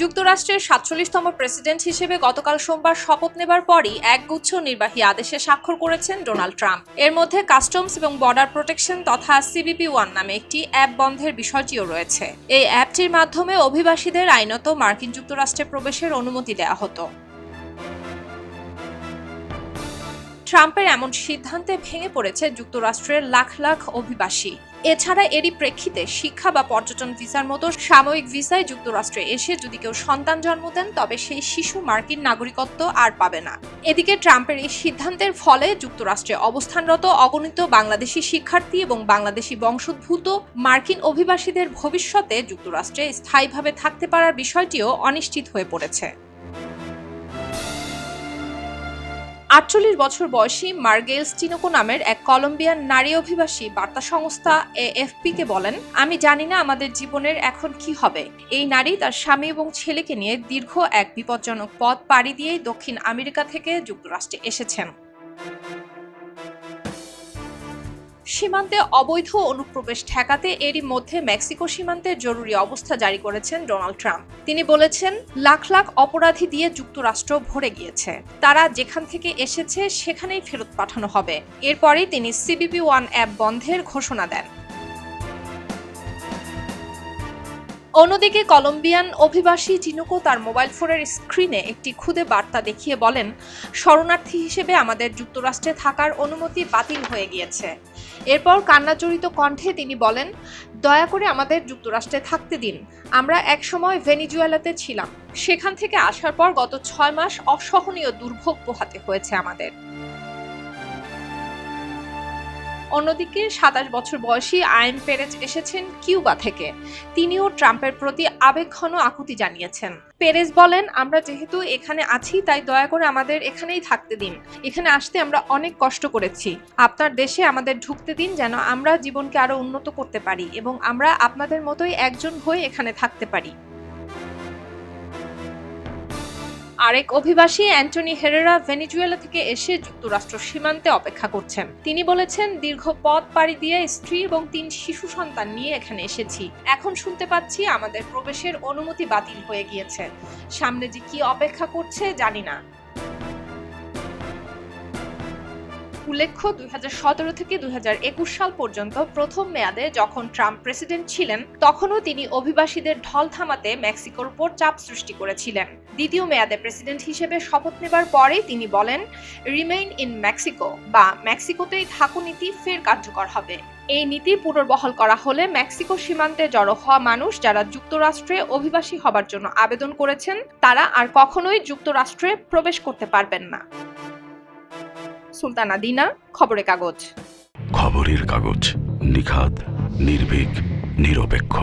যুক্তরাষ্ট্রের সাতচল্লিশতম প্রেসিডেন্ট হিসেবে গতকাল সোমবার শপথ নেবার পরই একগুচ্ছ নির্বাহী আদেশে স্বাক্ষর করেছেন ডোনাল্ড ট্রাম্প। এর মধ্যে কাস্টমস এবং বর্ডার প্রোটেকশন তথা সিবিপি ওয়ান নামে একটি অ্যাপ বন্ধের বিষয়টিও রয়েছে। এই অ্যাপটির মাধ্যমে অভিবাসীদের আইনত মার্কিন যুক্তরাষ্ট্রে প্রবেশের অনুমতি দেওয়া হতো। ট্রাম্পের এমন সিদ্ধান্তে ভেঙে পড়েছে যুক্তরাষ্ট্রের লাখ লাখ অভিবাসী। এছাড়া এরই প্রেক্ষিতে শিক্ষা বা পর্যটন ভিসার মতো সাময়িক ভিসায় যুক্তরাষ্ট্রে এসে যদি কেউ সন্তান জন্ম দেন, তবে সেই শিশু মার্কিন নাগরিকত্ব আর পাবে না। এদিকে ট্রাম্পের এই সিদ্ধান্তের ফলে যুক্তরাষ্ট্রে অবস্থানরত অগণিত বাংলাদেশি শিক্ষার্থী এবং বাংলাদেশি বংশোদ্ভূত মার্কিন অভিবাসীদের ভবিষ্যতে যুক্তরাষ্ট্রে স্থায়ীভাবে থাকতে পারার বিষয়টিও অনিশ্চিত হয়ে পড়েছে। আটচল্লিশ বছর বয়সী মার্গেলস চিনোকো নামের এক কলম্বিয়ান নারী অভিবাসী বার্তা সংস্থা এএফপিকে বলেন, আমি জানি না আমাদের জীবনের এখন কি হবে। এই নারী তার স্বামী এবং ছেলেকে নিয়ে দীর্ঘ এক বিপজ্জনক পথ পাড়ি দিয়েই দক্ষিণ আমেরিকা থেকে যুক্তরাষ্ট্রে এসেছেন। সীমান্তে অবৈধ অনুপ্রবেশ ঠেকাতে এরই মধ্যে মেক্সিকো সীমান্তে জরুরি অবস্থা জারি করেছেন ডোনাল্ড ট্রাম্প। তিনি বলেছেন, লাখ লাখ অপরাধী দিয়ে যুক্তরাষ্ট্র ভরে গিয়েছে। তারা যেখান থেকে এসেছে সেখানেই ফেরত পাঠানো হবে। এরপরেই তিনি সিবিপি ওয়ান অ্যাপ বন্ধের ঘোষণা দেন। অন্যদিকে কলম্বিয়ান অভিবাসী চিনুকো তার মোবাইল ফোনের স্ক্রিনে একটি খুদে বার্তা দেখিয়ে বলেন, শরণার্থী হিসেবে আমাদের যুক্তরাষ্ট্রে থাকার অনুমতি বাতিল হয়ে গিয়েছে। এরপর কান্নাচরিত কণ্ঠে তিনি বলেন, দয়া করে আমাদের যুক্তরাষ্ট্রে থাকতে দিন। আমরা একসময় ভেনিজুয়েলাতে ছিলাম। সেখান থেকে আসার পর গত ছয় মাস অসহনীয় দুর্ভোগ পোহাতে হয়েছে আমাদের। অন্যদিকে সাতাশ বছর বয়সী আইন পেরেজ এসেছেন কিউবা থেকে। তিনিও ট্রাম্পের প্রতি আবেগঘন আকুতি জানিয়েছেন। পেরেজ বলেন, আমরা যেহেতু এখানে আছি, তাই দয়া করে আমাদের এখানেই থাকতে দিন। এখানে আসতে আমরা অনেক কষ্ট করেছি। আপনার দেশে আমাদের ঢুকতে দিন যেন আমরা জীবনকে আরও উন্নত করতে পারি এবং আমরা আপনাদের মতোই একজন হয়ে এখানে থাকতে পারি। আরেক অভিবাসী অ্যান্টনি হেরেরা ভেনিজুয়েলা থেকে এসে যুক্তরাষ্ট্র সীমান্তে অপেক্ষা করছেন। তিনি বলেছেন, দীর্ঘ পথ পাড়ি দিয়ে স্ত্রী এবং তিন শিশু সন্তান নিয়ে এখানে এসেছি। এখন শুনতে পাচ্ছি আমাদের প্রবেশের অনুমতি বাতিল হয়ে গিয়েছে। সামনে যে কি অপেক্ষা করছে জানি না। উল্লেখ্য, দুই হাজার সতেরো থেকে দুই হাজার একুশ সাল পর্যন্ত প্রথম মেয়াদে যখন ট্রাম্প প্রেসিডেন্ট ছিলেন, তখনও তিনি অভিবাসীদের ঢল থামাতে মেক্সিকোর উপর চাপ সৃষ্টি করেছিলেন। দ্বিতীয় মেয়াদে প্রেসিডেন্ট হিসেবে শপথ নেবার পরেই তিনি বলেন, রিমেইন ইন মেক্সিকো বা মেক্সিকোতেই থাকু নীতি ফের কার্যকর হবে এই নীতি পুনর্বহাল করা হলে মেক্সিকো সীমান্তে জড়ো হওয়া মানুষ যারা যুক্তরাষ্ট্রে অভিবাসী হবার জন্য আবেদন করেছেন, তারা আর কখনোই যুক্তরাষ্ট্রে প্রবেশ করতে পারবেন না। সুলতানা দিনা খবরের কাগজ। খবরের কাগজ নিখাত নির্ভীক নিরপেক্ষ।